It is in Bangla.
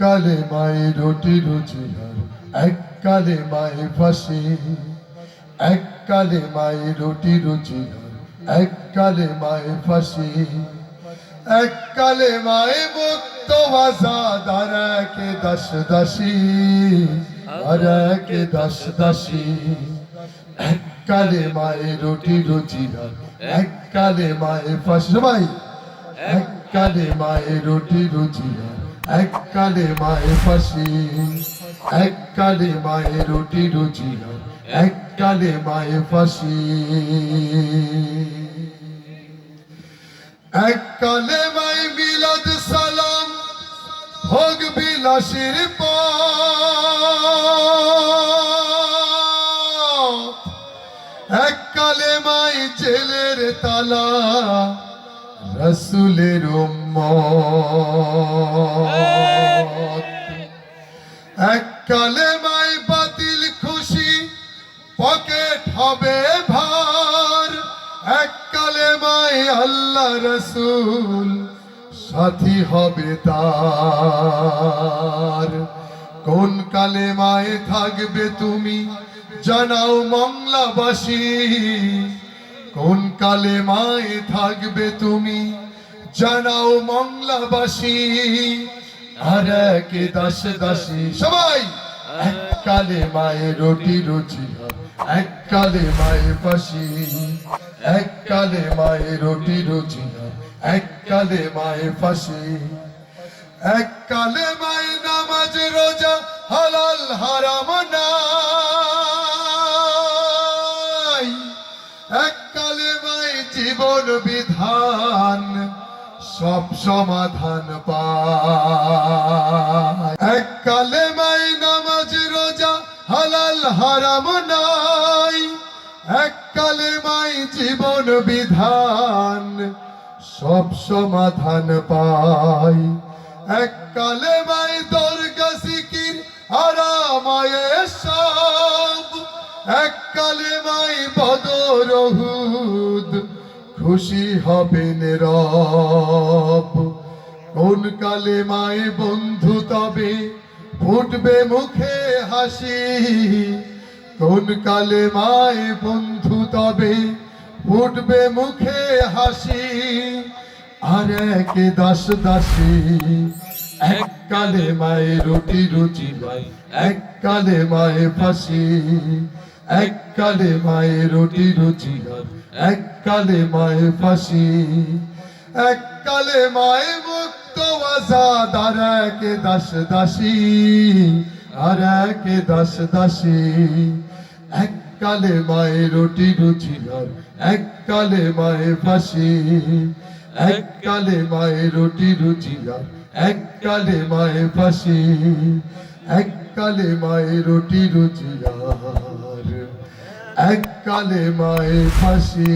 কালে মায়ে রুটি রুচি আর এক কালে মায়ে ফাঁসি। এক কালে মায়ে রুটি রুচি আর এক কালে মায়ে ফাঁসি। এক কালে মায়ে মুক্ত আজাদ আর একে দাস দাসী। আর একে দাস দাসী। এক কালে মায়ে রুটি রুচি আর এক কালে মায়ে ফাঁসি। সবাই এক কালে মায়ে রুটি রুচি আর এক কালে মায়ে ফাঁসি এক কালে মায়ে রুটি রুচি এক কালে মায়ে ফাঁসি। এক কালে মাই মিলাদ সালাম, ভোগ বিলাসের এক কালে মাই জেলের তালা, রসুলের উম্মত এক কালে মাই বাতিল খুশি পকেট হবে ভার। এক কালে মাই আল্লাহ রসুল সাথী হবে তার। কোন কালে মায়ে থাকবে তুমি জানাও মংলাবাসী। কোন কালে মায়ে থাকবে তুমি জানাও মংলাবাসী আর একে দাস দাসী। সবাই এক কালে মায়ে রুটি রুচি হয়, এক কালে মায়ে ফাঁসি এক কালে মায়ে রুটি রুচি হয়, এক কালে মায়ে ফাঁসি। এক কালে মায়ে নামাজ রোজা হালাল হারাম নাই। এক কালে মাই জীবন বিধান সব সমাধান পায়। এক কালে মাই নামাজ, রোজা হালাল, হারাম নাই। এক কালে মাই জীবন বিধান সব সমাধান পাই এক কালে মাই দরগা সিকির আরামায়ে সব এক কালে মাই বদর হুদ খুশি হবেন রব কোন কালে মাই বন্ধু তবে ফুটবে মুখে হাসি। কোন কালে মাই বন্ধু তবে ফুটবে মুখে হাসি। আর এক দাস দাসী, এক কালে মায়ে রুটি রুচি ভাই এক কালে মায়ে ফাঁসি। এক কালে মায়ে রুটি রুচি আর এক কালে মায়ে ফাঁসি। এক কালে মায়ে মুক্ত আজাদ, আর দাস দাসী, আর এক দাস দাসী। এক কালে মায়ে রুটি রুচি আর এক কালে মায়ে ফাঁসি। এক কালে মায়ে রুটি রুচি আর এক কালে মায়ে ফাঁসি। এক কালে মায়ে রুটি রুচি আর এক কালে মায় ফাঁসি।